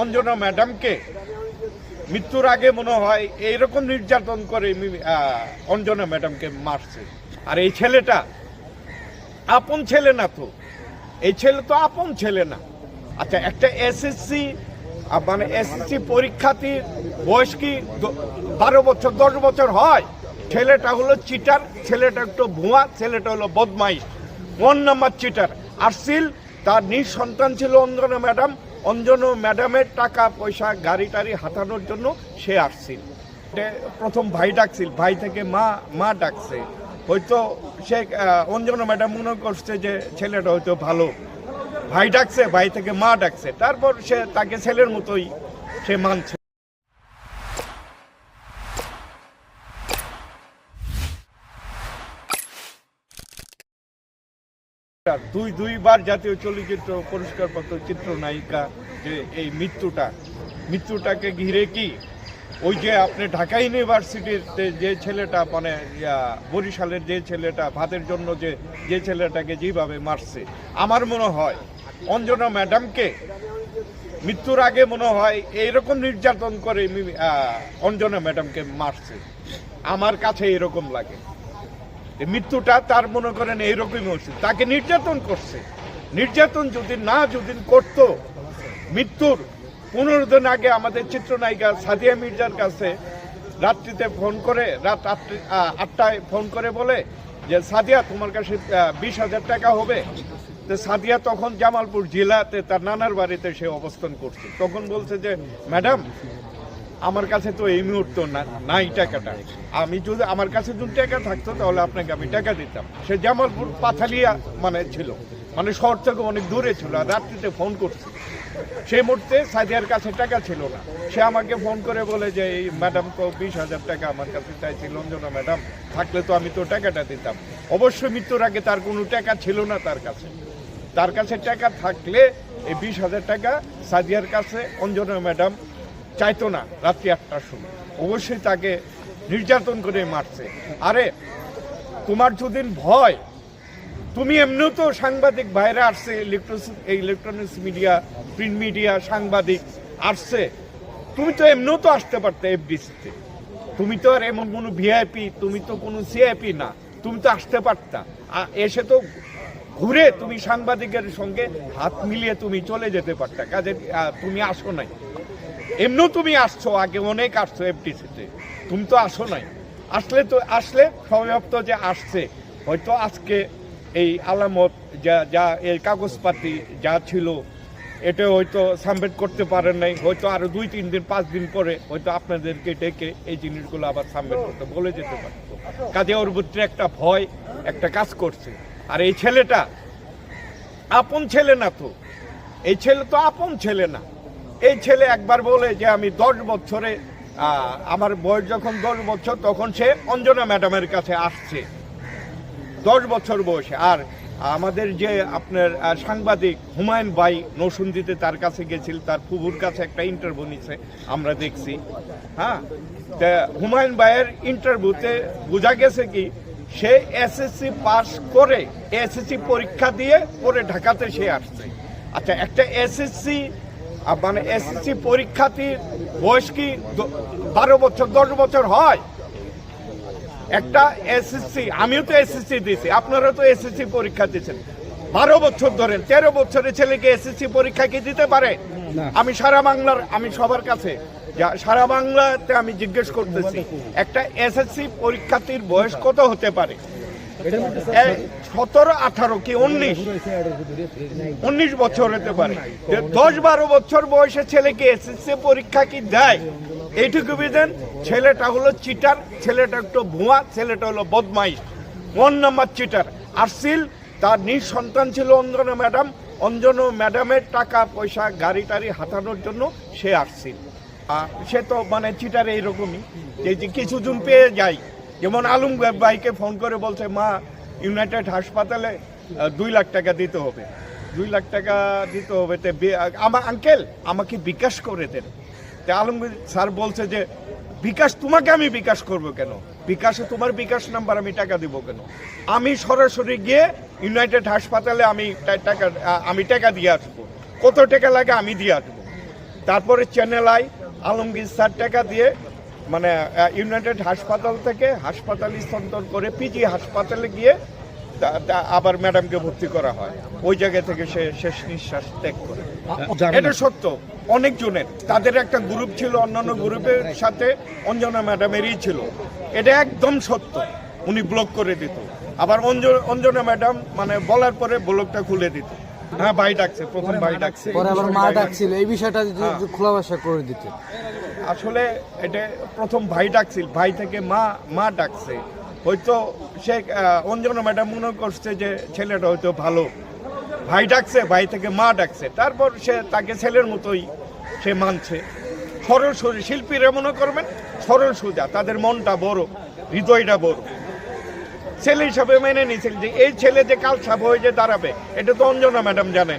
অঞ্জনা ম্যাডামকে মৃত্যুর আগে মনে হয় এইরকম নির্যাতন করে অঞ্জনা ম্যাডামকে মারছে। আর এই ছেলেটা আপন ছেলে না তো। এই ছেলে তো আপন ছেলে না। আচ্ছা একটা এসএসসি মানে এসএসসি পরীক্ষার্থীর বয়স কি বারো বছর, দশ বছর হয়? ছেলেটা হলো চিটার ছেলেটা একটু ভুয়া, ছেলেটা হলো বদমাই ওয়ান নাম্বার চিটার আসছিল তার নিঃসন্তান ছিল অঞ্জনা ম্যাডাম। অঞ্জন ম্যাডামের টাকা পয়সা গাড়ি টাড়ি হাতানোর জন্য সে আসছিল। প্রথম ভাই ডাকছিল, ভাই থেকে মা মা ডাকছে। হয়তো সে অঞ্জন ম্যাডাম মনে করছে যে ছেলেটা হয়তো ভালো। ভাই ডাকছে, ভাই থেকে মা ডাকছে। তারপর সে তাকে ছেলের মতোই সে মানছে। দুই দুইবার জাতীয় চলচ্চিত্র পুরস্কারপ্রাপ্ত চিত্রনায়িকা যে এই মৃত্যুটা। মৃত্যুটাকে ঘিরে কি? ওই যে আপনি ঢাকা ইউনিভার্সিটিতে যে ছেলেটা মানে বরিশালের যে ছেলেটা, ভাতের জন্য যে যে ছেলেটাকে যেভাবে মারছে, আমার মনে হয় অঞ্জনা ম্যাডামকে মৃত্যুর আগে মনে হয় এইরকম নির্যাতন করে অঞ্জনা ম্যাডামকে মারছে। আমার কাছে এরকম লাগে। মৃত্যুটা তার মনে করেন এইরকমই হচ্ছে তাকে নির্যাতন করছে। নির্যাতন যদি না যদি করতো, মৃত্যুর পনেরো দিন আগে আমাদের চিত্রনায়িকা সাদিয়া মির্জার কাছে রাত্রিতে ফোন করে, রাত আটটা- আটটায় ফোন করে বলে যে, সাদিয়া, তোমার কাছে বিশ হাজার টাকা হবে। তো সাদিয়া তখন জামালপুর জেলাতে তার নানার বাড়িতে সে অবস্থান করছে। তখন বলছে যে, ম্যাডাম আমার কাছে তো এই মুহূর্তে না, নাই টাকাটা। আমি যদি আমার কাছে যদি টাকা থাকতো, তাহলে আপনাকে আমি টাকা দিতাম। সে জামালপুর পাথালিয়া মানে ছিল। মানে শহর থেকে অনেক দূরে ছিল, আর রাত্রিতে ফোন করছে। সেই মুহূর্তে সাদিয়ার কাছে টাকা ছিল না। সে আমাকে ফোন করে বলে যে, এই ম্যাডাম তো বিশ হাজার টাকা আমার কাছে চাইছিল, অঞ্জনা ম্যাডাম থাকলে তো আমি তো টাকাটা দিতাম। অবশ্যই মৃত্যুর আগে তার কোনো টাকা ছিল না তার কাছে। তার কাছে টাকা থাকলে এই বিশ হাজার টাকা সাদিয়ার কাছে, অঞ্জনা ম্যাডাম চাইতো না রাত্রি আটটার সময়। অবশ্যই তাকে নির্যাতন করে মারছে। আরে, তোমার যদি ভয়, তুমি এমনিও তো সাংবাদিক, বাইরে আসছে ইলেকট্রনিক্স মিডিয়া প্রিন্ট মিডিয়া সাংবাদিক আসছে। তুমি তো এমনিও তো আসতে পারতে এফডিসিতে তুমি তো আর এমন কোনো ভিআইপি তুমি তো কোনো সিআইপি না। তুমি তো আসতে পারতা। এসে তো ঘুরে তুমি সাংবাদিকের সঙ্গে হাত মিলিয়ে তুমি চলে যেতে পারতা। কাজে তুমি আসো নাই। এমনিও তুমি আসছো, আগে অনেক আসছো এফটিসিতে তুমি তো আসো নাই। আসলে তো আসলে সম্ভবত যে আসছে, হয়তো আজকে এই আলামত যা যা এই কাগজপাতি যা ছিল, এটা হয়তো সাবমিট করতে পারেন নাই। হয়তো আরও দুই, তিন দিন, পাঁচ দিন পরে হয়তো আপনাদেরকে ডেকে এই জিনিসগুলো আবার সাবমিট করতে বলে যেতে পারতো কাজে ওর ভিতরে একটা ভয়, একটা কাজ করছে। আর এই ছেলেটা আপন ছেলে না তো। এই ছেলে তো আপন ছেলে না। এই ছেলে একবার বলে যে আমি দশ বছরে আমার বয়স যখন দশ বছর, তখন সে অঞ্জনা ম্যাডামের কাছে আসছে। দশ বছর বয়সে। আর আমাদের যে আপনার সাংবাদিক হুমায়ুন বাই নৌসুন্দিতে তার কাছে গেছিল, তার ফুবুর কাছে একটা ইন্টারভিউ নিছে, আমরা দেখছি। হ্যাঁ? তা হুমায়ুন ভাইয়ের ইন্টারভিউতে বোঝা গেছে কি, সে এসএসসি পাস করে এসএসসি পরীক্ষা দিয়ে পরে ঢাকাতে সে আসছে। আচ্ছা একটা এসএসসি মানে এসএসসি পরীক্ষার্থীর বয়স কি বারো বছর দশ বছর হয়? একটা এসএসসি আমিও তো এসএসসি দিয়েছি আপনারা তো এসএসসি পরীক্ষা দিয়েছেন। বারো বছর ধরেন তেরো বছরের ছেলেকে এসএসসি পরীক্ষা কি দিতে পারে? আমি সারা বাংলার আমি সবার কাছে সারা বাংলাতে আমি জিজ্ঞেস করতেছি একটা এসএসসি পরীক্ষার্থীর বয়স কত হতে পারে? সতেরো, আঠারো কি উনিশ? উনিশ বছর হতে পারে। দশ, বারো বছর বয়সে ছেলেকে এসএসসি পরীক্ষা কি দেয়? এইটুকু বিদেন ছেলেটা হলো চিটার ছেলেটা একটু ভুয়া, ছেলেটা হলো বদমাই ওয়ান নাম্বার চিটার আসছিল তার নিজ সন্তান ছিল অঞ্জনা ম্যাডাম। অঞ্জন ম্যাডামের টাকা, পয়সা, গাড়ি টাড়ি হাতানোর জন্য সে আসছিল সে তো মানে চিটার এইরকমই। যে যে কিছুজন পেয়ে যায়। যেমন আলম ভাইকে ফোন করে বলছে, মা ইউনাইটেড হাসপাতালে দুই লাখ টাকা দিতে হবে। দুই লাখ টাকা দিতে হবে তে আমার আঙ্কেল আমাকে বিকাশ করে দেন। তা আলমগীর স্যার বলছে যে, বিকাশ, তোমাকে আমি বিকাশ করব কেন? বিকাশে তোমার বিকাশ নাম্বার আমি টাকা দিব কেন? আমি সরাসরি গিয়ে ইউনাইটেড হাসপাতালে আমি টাকা আমি টাকা দিয়ে আসব। কত টাকা লাগে আমি দিয়ে আসব। তারপরে চ্যানেল আই আলমগীর স্যার টাকা দিয়ে মানে ইউনাইটেড হাসপাতাল থেকে হাসপাতাল স্থানান্তর করে পিজি হাসপাতালে গিয়ে আবার ম্যাডামকে ভর্তি করা হয়। ওই জায়গা থেকে সে শেষ নিঃশ্বাস ত্যাগ করে। এটা সত্য। অনেক অনেকজনের তাদের একটা গ্রুপ ছিল অন্যান্য গ্রুপের সাথে অঞ্জনা ম্যাডামেরই ছিল। এটা একদম সত্য। উনি ব্লক করে দিত। আবার অঞ্জ- অঞ্জনা ম্যাডাম মানে বলার পরে ব্লকটা খুলে দিত। হ্যাঁ ভাই ডাকছে প্রথম ভাই ডাকছে পরে আবার মা ডাকছিল। এই বিষয়টা যদি একটু করে দিতে আসলে এটা প্রথম ভাই ডাকছিল, ভাই থেকে মা মা ডাকছে। হয়তো সে অঞ্জনা ম্যাডাম মনে করছে যে ছেলেটা হয়তো ভালো। ভাই ডাকছে, ভাই থেকে মা ডাকছে। তারপর সে তাকে ছেলের মতোই সে মানছে। সরল সোজা শিল্পীরা মনে করবেন, সরল সোজা, তাদের মনটা বড়, হৃদয়টা বড়। ছেলে হিসাবে মেনে নিয়েছিল যে, এই ছেলে যে কাল সাপ হয়ে যে দাঁড়াবে, এটা তো অঞ্জনা ম্যাডাম জানেন।